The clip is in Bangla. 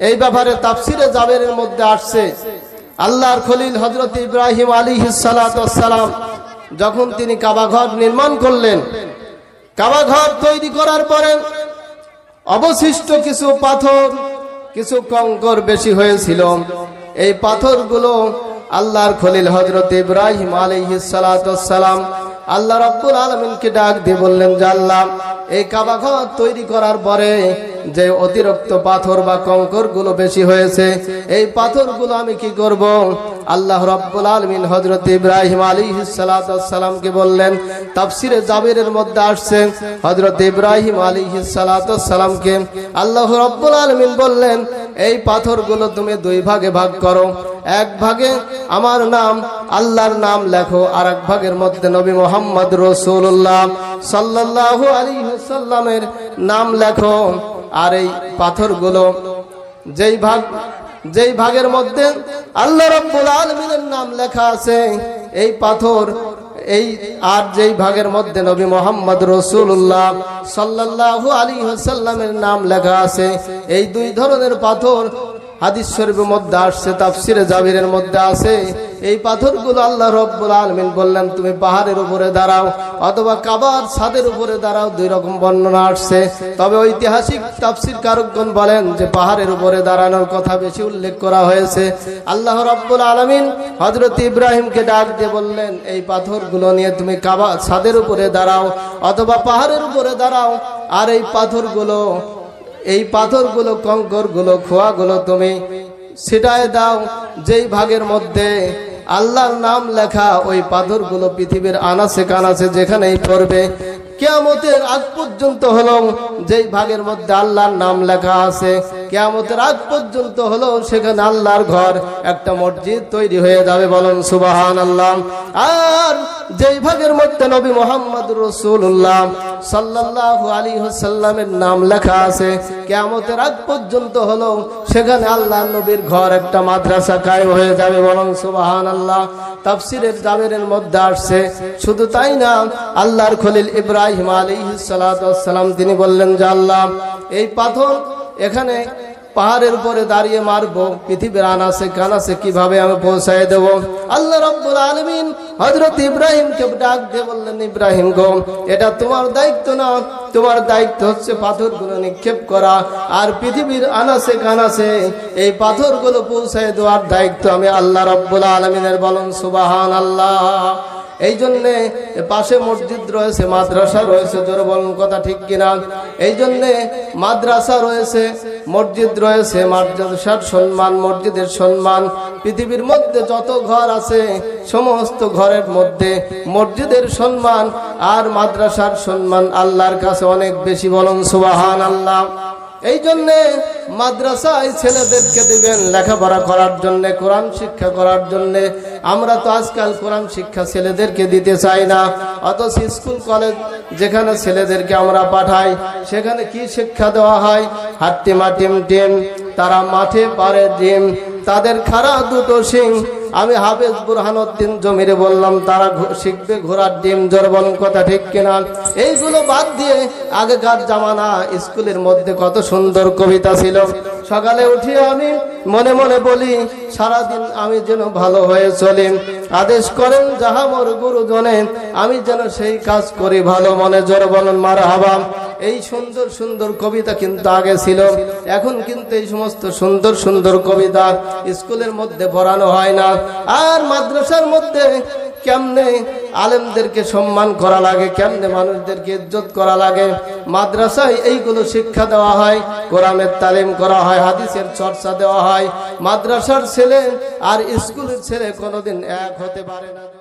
এই ব্যাপারে তাফসিরে জাবেরের মধ্যে আসছে, আল্লাহর খলিল হজরত ইব্রাহিম আলী সালাম যখন তিনি কাবাঘর নির্মাণ করলেন, কাবাঘর তৈরি করার পরে অবশিষ্ট কিছু পাথর, কিছু কঙ্কর বেশি হয়েছিল। এই পাথরগুলো আল্লাহর খলিল হজরত ইব্রাহিম আলহিসালাম আল্লাহ রব্বুল আলমিনকে ডাক দিয়ে বললেন আল্লাহ, এই কাবাঘর তৈরি করার পরে যে অতিরিক্ত পাথর বা কঙ্করগুলো বেশি হয়েছে, এই পাথরগুলো আমি কি করব? আল্লাহ রব্বুল আলমিন হজরত ইব্রাহিম আলী সালাতামকে বললেন, তাফসিরে জাবিরের মধ্যে আসছে হজরত ইব্রাহিম আলী সালাতামকে আল্লাহ রব্বুল আলমিন বললেন, এই পাথরগুলো তুমি দুই ভাগে ভাগ করো। এক ভাগে আমার নাম, আল্লাহর নাম লেখো, আর এক ভাগের মধ্যে নবী মোহাম্মদ রসুল্লাহ সাল্লাহ আলী সাল্লামের নাম লেখো। আর এই পাথরগুলো যেই ভাগ, যেই ভাগের মধ্যে আল্লাহ রব্বুল আলমিনের নাম লেখা আছে, এই পাথর, এই আর যেই ভাগের মধ্যে নবী মোহাম্মদ রসুল্লাহ সাল্লাহ আলী সাল্লামের নাম লেখা আছে, এই দুই ধরনের পাথর হাদিস শরীফের মধ্যে আসছে, তাফসিরে জাবিরের মধ্যে আছে। এই পাথরগুলো আল্লাহ রব্বুল আলমিন বললেন, তুমি পাহাড়ের উপরে দাঁড়াও অথবা কাবার ছাদের উপরে দাঁড়াও। দুই রকম বর্ণনা আসছে। তবে ঐতিহাসিক তাফসির কারকগণ বলেন যে, পাহাড়ের উপরে দাঁড়ানোর কথা বেশি উল্লেখ করা হয়েছে। আল্লাহ রব্বুল আলমিন হজরত ইব্রাহিমকে ডাক দিয়ে বললেন, এই পাথরগুলো নিয়ে তুমি কাবা ছাদের উপরে দাঁড়াও অথবা পাহাড়ের উপরে দাঁড়াও। আর এই পাথরগুলো এই পাথরগুলো, কঙ্করগুলো, খোয়াগুলো তুমি সেটাই দাও। যেই ভাগের মধ্যে আল্লাহর নাম লেখা ওই পাথরগুলো পৃথিবীর আনাসে কানাসে যেখানেই পড়বে, কেয়ামতের আগ পর্যন্ত হলো যেই ভাগের মধ্যে আল্লাহর নাম লেখা আছে, কেয়ামতের আগ পর্যন্ত হলো সেখানে আল্লাহর ঘর, একটা মসজিদ তৈরি হয়ে যাবে বলেন সুবাহান আর যেই ভাগের মধ্যে নবী মোহাম্মদ রসুল্লাহ সাল্লাহ আলী হোসাল্লামের নাম লেখা আছে। কেয়ামতের আগ পর্যন্ত হলো, সেখানে আল্লাহ নবীর ঘর একটা মাদ্রাসা কায়েম হয়ে যাবে বরং সুবাহান আল্লাহ তাফসিরের জাবেরের মধ্যে আসছে। শুধু তাই না, আল্লাহর খলিল ইব্রাহিম আলী সালাম, তিনি বললেন যে আল্লাহ, এই পাথর এখানে পাহাড়ের উপরে দাঁড়িয়ে মারবো। পৃথিবীর আনাসে কানাসে কীভাবে আমি পৌঁছায় দেব? আল্লাহ রব্বুল আলমিন হজরত ইব্রাহিমকে ডাক দিয়ে বললেন, ইব্রাহিম গো, এটা তোমার দায়িত্ব না। তোমার দায়িত্ব হচ্ছে পাথরগুলো নিক্ষেপ করা। আর পৃথিবীর আনাসে কানাসে এই পাথরগুলো পৌঁছায় দেওয়ার দায়িত্ব আমি আল্লাহ রব্বুল আলমিনের বলুন সুবাহান আল্লাহ এই জন্যে পাশে মসজিদ রয়েছে, মাদ্রাসা রয়েছে, জোর বলুন কথা ঠিক কিনা? এই জন্যে মাদ্রাসা রয়েছে, মসজিদ রয়েছে, মাদ্রাসার সম্মান, মসজিদের সম্মান। পৃথিবীর মধ্যে যত ঘর আছে, সমস্ত ঘরের মধ্যে মসজিদের সম্মান আর মাদ্রাসার সম্মান আল্লাহর কাছে অনেক বেশি বলুন সুবাহান আল্লাহ এই জন্যে মাদ্রাসায় ছেলেদেরকে দিবেন লেখাপড়া করার জন্য, কোরআন শিক্ষা করার জন্য। আমরা তো আজকাল কোরআন শিক্ষা ছেলেদেরকে দিতে চাই না। অথচ স্কুল, কলেজ যেখানে ছেলেদেরকে আমরা পাঠাই, সেখানে কি শিক্ষা দেওয়া হয়? হাট্টিমা টিম টিম তারা মাঠে পারে ডিম। তাদের খারা দুটো সিং আমি হাফেজ বুরহানুদ্দিন জমিরে বললাম, তারা শিখবে ঘোড়ার ডিম জোর বলুন কথা ঠিক কিনা? এইগুলো বাদ দিয়ে আগেকার জামানা স্কুলের মধ্যে কত সুন্দর কবিতা ছিল। সকালে উঠি আমি, মনে মনে বলি, সারাদিন আমি যেন ভালো হয়ে চলি। আদেশ করেন যাহা মোর গুরুজনে, আমি যেন সেই কাজ করি ভালো মনে জোর বলুন মার হাবা এই সুন্দর সুন্দর কবিতা কিন্তু আগে ছিল। এখন কিন্তু এই সমস্ত সুন্দর সুন্দর কবিতা স্কুলের মধ্যে পড়ানো হয় না। আর মাদ্রাসার মধ্যে কেমনে আলেমদেরকে সম্মান করা লাগে, কেমনে মানুষদেরকে ইজ্জত করা লাগে? মাদ্রাসায় এইগুলো শিক্ষা দেওয়া হয়, কোরআনের তালিম করা হয়, হাদিসের চর্চা দেওয়া হয়। মাদ্রাসার ছেলে আর স্কুলের ছেলে কোনোদিন এক হতে পারে না।